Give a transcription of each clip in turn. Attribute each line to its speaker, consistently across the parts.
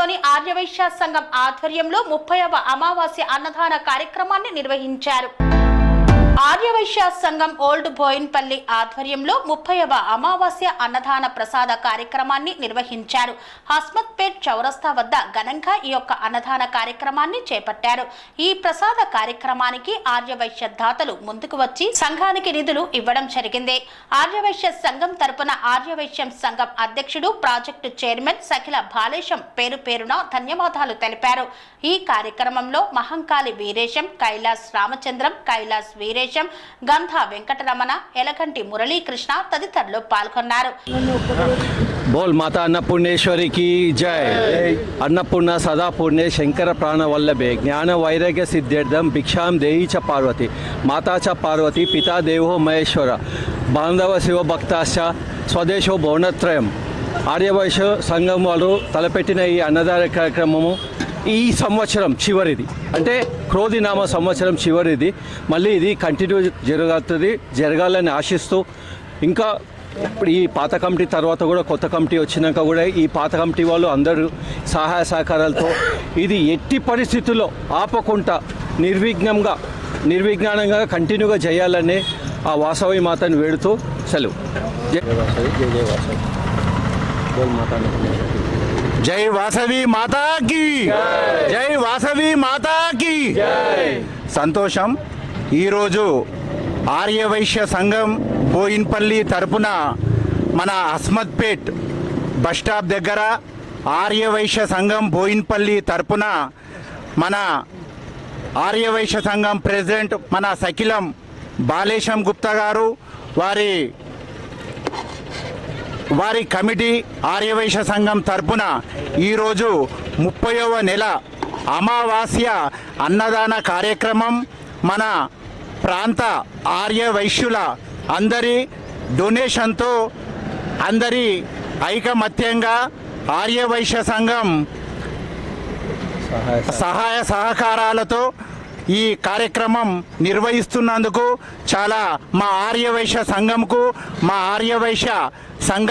Speaker 1: బోయిన్పల్లిలోని ఆర్యవైశ్య సంఘం ఆధ్వర్యంలో ముప్పైవ అమావాస్య అన్నదాన కార్యక్రమాన్ని నిర్వహించారు. ఆర్యవైశ్య సంఘం ఓల్డ్ బోయిన్పల్లి ఆధ్వర్యంలో ముప్పైవ అమావాస్య అన్నదాన ప్రసాద కార్యక్రమాన్ని నిర్వహించారు. హస్మత్పేట్ చౌరస్తా వద్ద ఘనంగా ఈ యొక్క అన్నదాన కార్యక్రమాన్ని చేపట్టారు. ఈ ప్రసాద కార్యక్రమానికి ఆర్యవైశ్య దాతలు ముందుకు వచ్చి సంఘానికి నిధులు ఇవ్వడం జరిగింది. ఆర్యవైశ్య సంఘం తరపున ఆర్యవైశ్యం సంఘం అధ్యక్షుడు ప్రాజెక్టు చైర్మన్ సఖిల బాలేశం పేరు పేరున ధన్యవాదాలు తెలిపారు. ఈ కార్యక్రమంలో మహంకాళి వీరేశం కైలాస్ రామచంద్రం కైలాస్ వీరేశం శేషం గంధ వెంకటరమణ ఎలకంటి మురళీకృష్ణ తదితరులు పాల్గొన్నారు.
Speaker 2: బోల్ మాత అన్నపూర్ణేశ్వరికి జయ్ అన్నపూర్ణ సదాపూర్ణే శంకర ప్రాణవల్లభే. జ్ఞాన వైరాగ్య సిద్ధార్థం భిక్షాం దేహి చ పార్వతి. మాతా చ పార్వతి పితా దేవో మహేశ్వర. బాంధవ శివభక్తాశ స్వదేశో భవనత్రయం. ఆర్యవైశ్య సంఘం వారు తలపెట్టిన ఈ అన్నదాన కార్యక్రమము ఈ సంవత్సరం చివరిది. అంటే క్రోధినామ సంవత్సరం చివరిది. మళ్ళీ ఇది కంటిన్యూ జరగతుంది జరగాలని ఆశిస్తూ ఇంకా ఇప్పుడు ఈ పాత కమిటీ తర్వాత కూడా కొత్త కమిటీ వచ్చినాక కూడా ఈ పాత కమిటీ వాళ్ళు అందరూ సహాయ సహకారాలతో ఇది ఎట్టి పరిస్థితుల్లో ఆపకుండా నిర్విఘ్నంగా నిర్విజ్ఞానంగా కంటిన్యూగా చేయాలని ఆ వాసవి మాతను వేడుతూ సెలవు. జయ వాసవి జయ జయ వాసవి.
Speaker 3: జై వాసవి మాతాకి. జై వాసవి మాతాకి. సంతోషం. ఈరోజు ఆర్యవైశ్య సంఘం బోయిన్పల్లి తరపున మన అస్మత్పేట్ బస్ స్టాప్ దగ్గర ఆర్యవైశ్య సంఘం బోయిన్పల్లి తరపున మన ఆర్యవైశ్య సంఘం ప్రెసిడెంట్ మన సకిలం బాలేశం గుప్తా గారు వారి వారి కమిటీ ఆర్యవైశ్య సంఘం తరపున ఈరోజు ముప్పైవ నెల అమావాస్య అన్నదాన కార్యక్రమం మన ప్రాంత ఆర్య వైశ్యుల అందరి డొనేషన్తో అందరి ఐకమత్యంగా ఆర్యవైశ్య సంఘం
Speaker 2: సహాయ
Speaker 3: సహకారాలతో ఈ కార్యక్రమం నిర్వహిస్తున్నందుకు చాలా మా ఆర్యవైశ్య సంఘంకు మా ఆర్యవైశ్య సంఘ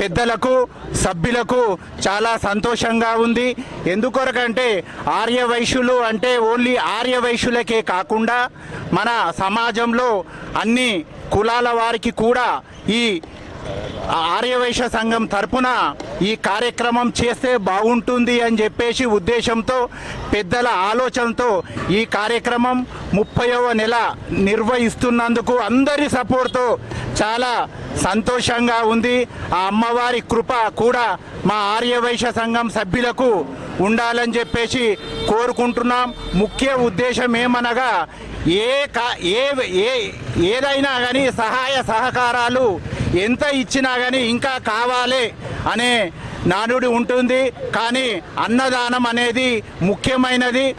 Speaker 3: పెద్దలకు సభ్యులకు చాలా సంతోషంగా ఉంది. ఎందుకొరకంటే ఆర్యవైశ్యులు అంటే ఓన్లీ ఆర్యవైశ్యులకే కాకుండా మన సమాజంలో అన్ని కులాల వారికి కూడా ఈ ఆర్యవైశ్య సంఘం తరపున ఈ కార్యక్రమం చేస్తే బాగుంటుంది అని చెప్పేసి ఉద్దేశంతో పెద్దల ఆలోచనతో ఈ కార్యక్రమం ముప్పైవ నెల నిర్వహిస్తున్నందుకు అందరి సపోర్ట్తో చాలా సంతోషంగా ఉంది. ఆ అమ్మవారి కృప కూడా మా ఆర్యవైశ్య సంఘం సభ్యులకు ఉండాలని చెప్పేసి కోరుకుంటున్నాం. ముఖ్య ఉద్దేశం ఏమనగా ఏ ఏ ఏ ఏదైనా కానీ సహాయ సహకారాలు ఎంత ఇచ్చినా కానీ ఇంకా కావాలి అనే నానుడి ఉంటుంది. కానీ అన్నదానం అనేది ముఖ్యమైనది.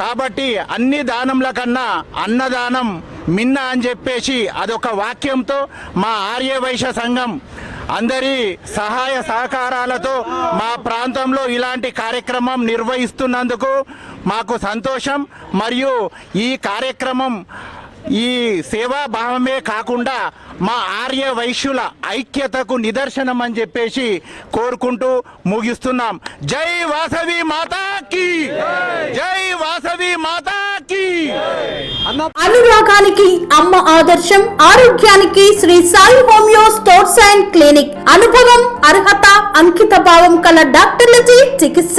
Speaker 3: కాబట్టి అన్ని దానంల కన్నా అన్నదానం మిన్న అని చెప్పేసి అదొక వాక్యంతో మా ఆర్యవైశ్య సంఘం అందరి సహాయ సహకారాలతో మా ప్రాంతంలో ఇలాంటి కార్యక్రమం నిర్వహిస్తున్నందుకు మాకు సంతోషం. మరియు ఈ కార్యక్రమం ఈ సేవా భావమే కాకుండా మా ఆర్య వైశ్యుల ఐక్యతకు నిదర్శనం అని చెప్పేసి కోరుకుంటూ ముగిస్తున్నాం. జై వాసవి మాతాకి జై వాసవి మాతాకి
Speaker 4: అనురాగానికి అమ్మ ఆదర్శం ఆరోగ్యానికి Shri Sai homeo stores and clinic. అనుభవం అర్హత అంకిత భావం కల డాక్టర్లచే చికిత్స.